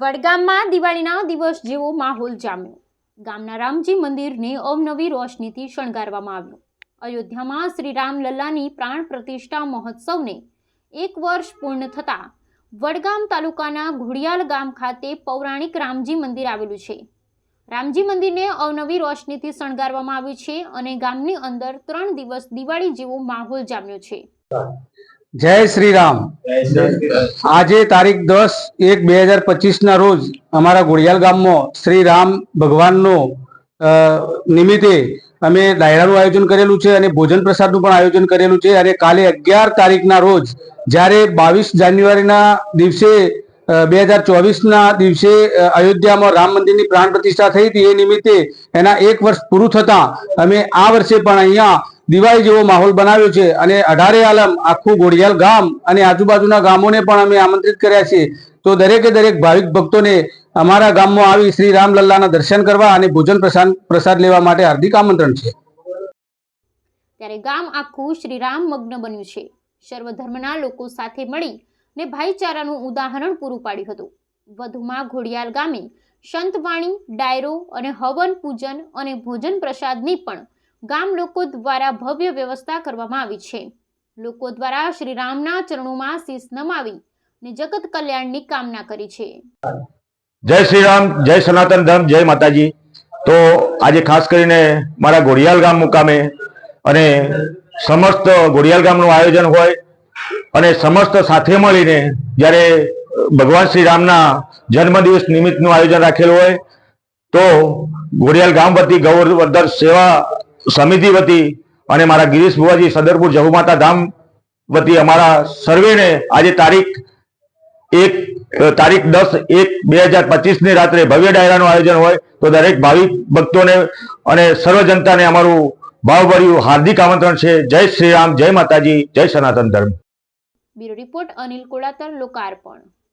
વડગામમાં દિવાળીના દિવસ જેવો માહોલ જામ્યો. ગામના રામજી મંદિરને અવનવી રોશનીથી શણગારવામાં આવ્યું. અયોધ્યામાં શ્રી રામ લલ્લાની પ્રાણ પ્રતિષ્ઠા મહોત્સવને એક વર્ષ પૂર્ણ થતાં વડગામ તાલુકાના ઘોડિયાલ ગામ ખાતે પૌરાણિક રામજી મંદિર આવેલું છે. રામજી મંદિરને અવનવી રોશનીથી શણગારવામાં આવ્યું છે અને ગામની અંદર ત્રણ દિવસ દિવાળી જેવો માહોલ જામ્યો છે. જય શ્રી રામ. આજે તારીખ દસ એક બે હજાર પચીસના રોજ અમારા ગોળિયાલ ગામમાં શ્રી રામ ભગવાનનો નિમિત્તે અમે ડાયરાનું આયોજન કરેલું છે અને ભોજન પ્રસાદનું પણ આયોજન કરેલું છે. અને કાલે અગિયાર તારીખના રોજ જ્યારે બાવીસ જાન્યુઆરીના દિવસે બે હજાર ચોવીસના દિવસે અયોધ્યામાં રામ મંદિરની પ્રાણ પ્રતિષ્ઠા થઈ હતી. એ નિમિત્તે એના એક વર્ષ પૂરું થતાં અમે આ વર્ષે પણ અહીંયા દિવાળી જેવો માહોલ બનાવ્યો છે અને અઢારે આલમ, આખું ઘોડિયાલ ગામ અને આજુબાજુના ગામોને પણ અમે આમંત્રિત કર્યા છે તો દરેકે દરેક ભાવિક ભક્તોને અમારા ગામમાં આવી શ્રી રામલલ્લાના દર્શન કરવા અને ભોજન પ્રસાદ પ્રસાદ લેવા માટે હાર્દિક આમંત્રણ છે. ત્યારે ગામ આખું શ્રીરામ મગ્ન બન્યું છે. સર્વધર્મના લોકો સાથે મળી ને ભાઈચારાનું ઉદાહરણ પૂરું પાડ્યું હતું. વધુમાં ઘોડિયાલ ગામે સંતવાણી, ડાયરો અને હવન પૂજન અને ભોજન પ્રસાદની પણ ગામ લોકો દ્વારા ભવ્ય વ્યવસ્થા કરવામાં આવી છે. લોકો દ્વારા શ્રી રામના ચરણોમાં શીશ નમાવી ને જગત કલ્યાણની કામના કરી છે. જય શ્રી રામ, જય સનાતન ધર્મ, જય માતાજી. તો આજે ખાસ કરીને મારા ઘોડિયાલ ગામ મુકામે અને સમસ્ત ઘોડિયાલ ગામનું આયોજન હોય અને સમસ્ત સાથે મળીને જ્યારે ભગવાન શ્રી રામના જન્મદિવસ નિમિત્તનું આયોજન રાખેલું હોય, તો ઘોડિયાલ ગામ વતી ગૌરવર્ધન સેવા સમિતિ વતી અને મારા ગિરીશ બુવાજી સદરપુર જહુમાતા ધામ વતી અમારા સર્વેને આજે તારીખ એક તારીખ દસ એક બે હજાર પચીસની રાત્રે ભવ્ય ડાયરાનું આયોજન હોય તો દરેક ભાવિક ભક્તોને અને સર્વ જનતાને અમારું ભાવભર્યું હાર્દિક આમંત્રણ છે. જય શ્રી રામ, જય માતાજી, જય સનાતન ધર્મ. બ્યુરો રિપોર્ટ અનિલ કોળાતર, લોકાર્પણ.